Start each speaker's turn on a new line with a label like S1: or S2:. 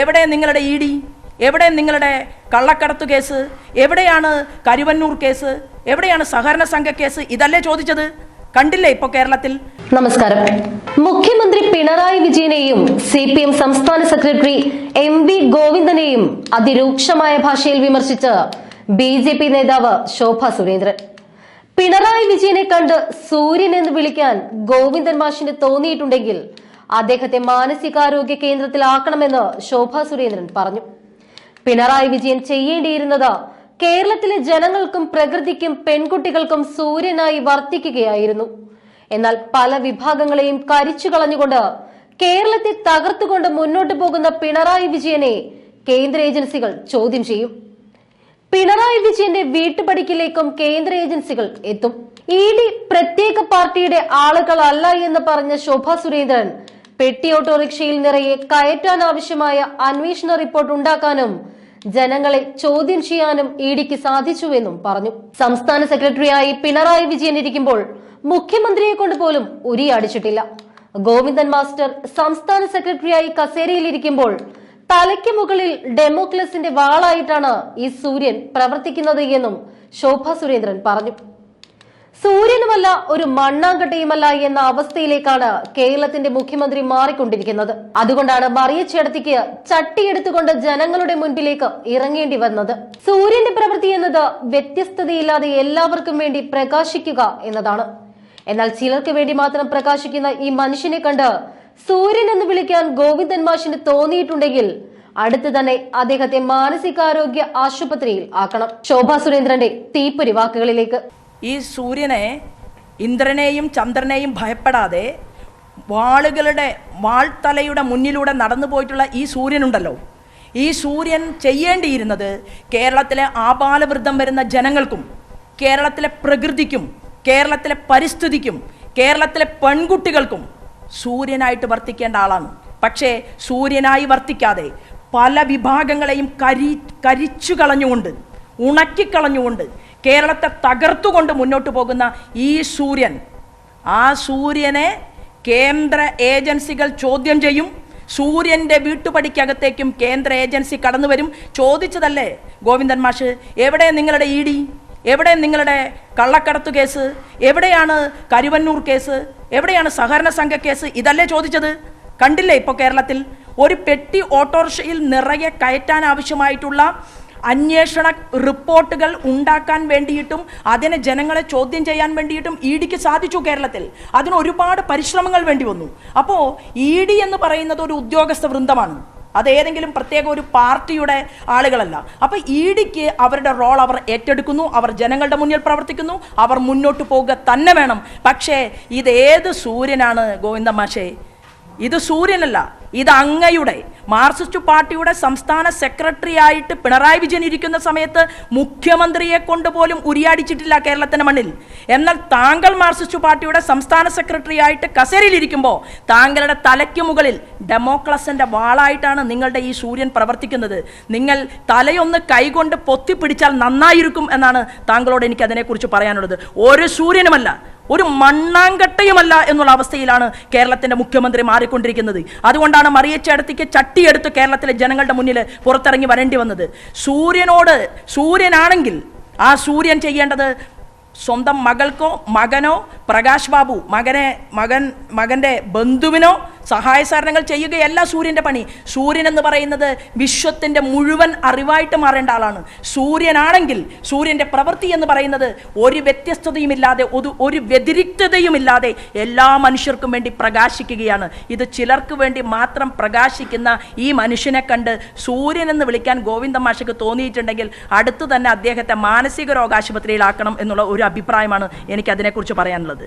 S1: എവിടെ നിങ്ങളുടെ E D? എവിടെ നിങ്ങളുടെ കള്ളക്കടത്ത് കേസ്? എവിടെയാണ് കരുവന്നൂർ കേസ്? എവിടെയാണ് സഹകരണ സംഘ കേസ്? ഇതല്ലേ ചോദിച്ചത്. കണ്ടില്ലേ ഇപ്പോ കേരളത്തിൽ?
S2: നമസ്കാരം. മുഖ്യമന്ത്രി പിണറായി വിജയനെയും സി പി എം സംസ്ഥാന സെക്രട്ടറി എം വി ഗോവിന്ദനെയും അതിരൂക്ഷമായ ഭാഷയിൽ വിമർശിച്ച് ബി ജെ പി നേതാവ് ശോഭ സുരേന്ദ്രൻ. പിണറായി വിജയനെ കണ്ട് സൂര്യൻ എന്ന് വിളിക്കാൻ ഗോവിന്ദൻ മാഷിന് തോന്നിയിട്ടുണ്ടെങ്കിൽ അദ്ദേഹത്തെ മാനസികാരോഗ്യ കേന്ദ്രത്തിലാക്കണമെന്ന് ശോഭ സുരേന്ദ്രൻ പറഞ്ഞു. പിണറായി വിജയൻ ചെയ്യേണ്ടിയിരുന്നത് കേരളത്തിലെ ജനങ്ങൾക്കും പ്രകൃതിക്കും പെൺകുട്ടികൾക്കും സൂര്യനായി വർത്തിക്കുകയായിരുന്നു. എന്നാൽ പല വിഭാഗങ്ങളെയും കരിച്ചു കളഞ്ഞുകൊണ്ട് കേരളത്തെ തകർത്തുകൊണ്ട് മുന്നോട്ടു പോകുന്ന പിണറായി വിജയനെ കേന്ദ്ര ഏജൻസികൾ ചോദ്യം ചെയ്യും. പിണറായി വിജയന്റെ വീട്ടുപടിക്കിലേക്കും കേന്ദ്ര ഏജൻസികൾ എത്തും. ഇ ഡി പ്രത്യേക പാർട്ടിയുടെ ആളുകളല്ല എന്ന് പറഞ്ഞ ശോഭ സുരേന്ദ്രൻ പെട്ടി ഓട്ടോറിക്ഷയിൽ നിറയെ കയറ്റാൻ ആവശ്യമായ അന്വേഷണ റിപ്പോർട്ട് ഉണ്ടാക്കാനും ജനങ്ങളെ ചോദ്യം ചെയ്യാനും ഇ ഡിക്ക് സാധിച്ചുവെന്നും പറഞ്ഞു. സംസ്ഥാന സെക്രട്ടറിയായി പിണറായി വിജയൻ ഇരിക്കുമ്പോൾ മുഖ്യമന്ത്രിയെ കൊണ്ട് പോലും ഉരിയാടിച്ചിട്ടില്ല. ഗോവിന്ദൻ മാസ്റ്റർ സംസ്ഥാന സെക്രട്ടറിയായി കസേരയിലിരിക്കുമ്പോൾ തലയ്ക്ക് മുകളിൽ ഡെമോക്ലസിന്റെ വാളായിട്ടാണ് ഈ സൂര്യൻ പ്രവർത്തിക്കുന്നത് എന്നും ശോഭ സുരേന്ദ്രൻ പറഞ്ഞു. സൂര്യനുമല്ല ഒരു മണ്ണാങ്കട്ടയുമല്ല എന്ന അവസ്ഥയിലേക്കാണ് കേരളത്തിന്റെ മുഖ്യമന്ത്രി മാറിക്കൊണ്ടിരിക്കുന്നത്. അതുകൊണ്ടാണ് മറിയ മറിയച്ചേടത്തിക്ക് ചട്ടിയെടുത്തുകൊണ്ട് ജനങ്ങളുടെ മുൻപിലേക്ക് ഇറങ്ങേണ്ടി വന്നത്. സൂര്യന്റെ പ്രവൃത്തി എന്നത് വ്യത്യസ്തതയില്ലാതെ എല്ലാവർക്കും വേണ്ടി പ്രകാശിക്കുക എന്നതാണ്. എന്നാൽ ചിലർക്ക് വേണ്ടി മാത്രം പ്രകാശിക്കുന്ന ഈ മനുഷ്യനെ കണ്ട് സൂര്യൻ എന്ന് വിളിക്കാൻ ഗോവിന്ദൻ മാഷിന് തോന്നിയിട്ടുണ്ടെങ്കിൽ അടുത്ത് തന്നെ അദ്ദേഹത്തെ മാനസികാരോഗ്യ ആശുപത്രിയിൽ ആക്കണം. ശോഭാ സുരേന്ദ്രന്റെ തീപ്പൊരി വാക്കുകളിലേക്ക്.
S1: ഈ സൂര്യനെ ഇന്ദ്രനെയും ചന്ദ്രനെയും ഭയപ്പെടാതെ വാളുകളുടെ വാൾത്തലയുടെ മുന്നിലൂടെ നടന്നു പോയിട്ടുള്ള ഈ സൂര്യനുണ്ടല്ലോ. ഈ സൂര്യൻ ചെയ്യേണ്ടിയിരുന്നത് കേരളത്തിലെ ആപാലവൃദ്ധം വരുന്ന ജനങ്ങൾക്കും കേരളത്തിലെ പ്രകൃതിക്കും കേരളത്തിലെ പരിസ്ഥിതിക്കും കേരളത്തിലെ പെൺകുട്ടികൾക്കും സൂര്യനായിട്ട് വർത്തിക്കേണ്ട ആളാണ്. പക്ഷേ സൂര്യനായി വർത്തിക്കാതെ പല വിഭാഗങ്ങളെയും കരി കരിച്ചു കളഞ്ഞുകൊണ്ട് ഉണക്കിക്കളഞ്ഞുകൊണ്ട് കേരളത്തെ തകർത്തുകൊണ്ട് മുന്നോട്ട് പോകുന്ന ഈ സൂര്യൻ ആ സൂര്യനെ കേന്ദ്ര ഏജൻസികൾ ചോദ്യം ചെയ്യും. സൂര്യന്റെ വീട്ടുപടിക്കകത്തേക്കും കേന്ദ്ര ഏജൻസി കടന്നു വരും. ചോദിച്ചതല്ലേ ഗോവിന്ദൻ മാഷ് എവിടെ നിങ്ങളുടെ ഇ ഡി? എവിടെ നിങ്ങളുടെ കള്ളക്കടത്ത് കേസ്? എവിടെയാണ് കരുവന്നൂർ കേസ്? എവിടെയാണ് സഹകരണ സംഘ കേസ്? ഇതല്ലേ ചോദിച്ചത്. കണ്ടില്ലേ ഇപ്പോൾ കേരളത്തിൽ ഒരു പെട്ടി ഓട്ടോറിക്ഷയിൽ നിറയെ കയറ്റാൻ ആവശ്യമായിട്ടുള്ള അന്വേഷണ റിപ്പോർട്ടുകൾ ഉണ്ടാക്കാൻ വേണ്ടിയിട്ടും അതിനെ ജനങ്ങളെ ചോദ്യം ചെയ്യാൻ വേണ്ടിയിട്ടും ഇ ഡിക്ക് സാധിച്ചു കേരളത്തിൽ. അതിന് ഒരുപാട് പരിശ്രമങ്ങൾ വേണ്ടി വന്നു. അപ്പോൾ ഇ ഡി എന്ന് പറയുന്നത് ഒരു ഉദ്യോഗസ്ഥ വൃന്ദമാണ്. അത് ഏതെങ്കിലും പ്രത്യേക ഒരു പാർട്ടിയുടെ ആളുകളല്ല. അപ്പോൾ ഇ ഡിക്ക് അവരുടെ റോൾ അവർ ഏറ്റെടുക്കുന്നു അവർ ജനങ്ങളുടെ മുന്നിൽ പ്രവർത്തിക്കുന്നു അവർ മുന്നോട്ട് പോവുക തന്നെ വേണം. പക്ഷേ ഇത് ഏത് സൂര്യനാണ് ഗോവിന്ദ മാഷേ? ഇത് സൂര്യനല്ല ഇത് അങ്ങയുടെ മാർക്സിസ്റ്റ് പാർട്ടിയുടെ സംസ്ഥാന സെക്രട്ടറി ആയിട്ട് പിണറായി വിജയൻ ഇരിക്കുന്ന സമയത്ത് മുഖ്യമന്ത്രിയെ കൊണ്ട് പോലും ഉരിയാടിച്ചിട്ടില്ല കേരളത്തിന്റെ മണ്ണിൽ. എന്നാൽ താങ്കൾ മാർക്സിസ്റ്റ് പാർട്ടിയുടെ സംസ്ഥാന സെക്രട്ടറി ആയിട്ട് കസേരയിലിരിക്കുമ്പോൾ താങ്കളുടെ തലയ്ക്ക് മുകളിൽ ഡെമോക്രസിന്റെ വാളായിട്ടാണ് നിങ്ങളുടെ ഈ സൂര്യൻ പ്രവർത്തിക്കുന്നത്. നിങ്ങൾ തലയൊന്ന് കൈകൊണ്ട് പൊത്തിപ്പിടിച്ചാൽ നന്നായിരിക്കും എന്നാണ് താങ്കളോട് എനിക്ക് അതിനെക്കുറിച്ച് പറയാനുള്ളത്. ഒരു സൂര്യനുമല്ല ഒരു മണ്ണാങ്കട്ടയുമല്ല എന്നുള്ള അവസ്ഥയിലാണ് കേരളത്തിന്റെ മുഖ്യമന്ത്രി മാറിക്കൊണ്ടിരിക്കുന്നത്. അതുകൊണ്ടാണ് മറിയച്ചേടത്തിക്ക് ചട്ടിയെടുത്ത് കേരളത്തിലെ ജനങ്ങളുടെ മുന്നിൽ പുറത്തിറങ്ങി വരേണ്ടി വന്നത്. സൂര്യനോട് സൂര്യനാണെങ്കിൽ ആ സൂര്യൻ ചെയ്യേണ്ടത് സ്വന്തം മകൾക്കോ മകനോ പ്രകാശ് ബാബു മകനെ മകൻ മകന്റെ ബന്ധുവിനോ സഹായ സഹകരണങ്ങൾ ചെയ്യുകയല്ല സൂര്യന്റെ പണി. സൂര്യൻ എന്ന് പറയുന്നത് വിശ്വത്തിന്റെ മുഴുവൻ അറിവായിട്ട് മാറേണ്ട ആളാണ്. സൂര്യനാണെങ്കിൽ സൂര്യന്റെ പ്രവൃത്തി എന്ന് പറയുന്നത് ഒരു വ്യത്യസ്തതയുമില്ലാതെ ഒരു ഒരു വ്യതിരിക്തതയുമില്ലാതെ എല്ലാ മനുഷ്യർക്കും വേണ്ടി പ്രകാശിക്കുകയാണ്. ഇത് ചിലർക്ക് വേണ്ടി മാത്രം പ്രകാശിക്കുന്ന ഈ മനുഷ്യനെ കണ്ട് സൂര്യൻ എന്ന് വിളിക്കാൻ ഗോവിന്ദ മാഷയ്ക്ക് തോന്നിയിട്ടുണ്ടെങ്കിൽ അടുത്തു തന്നെ അദ്ദേഹത്തെ മാനസിക രോഗാശുപത്രിയിലാക്കണം എന്നുള്ള ഒരു അഭിപ്രായമാണ് എനിക്ക് അതിനെക്കുറിച്ച് പറയാനുള്ളത്.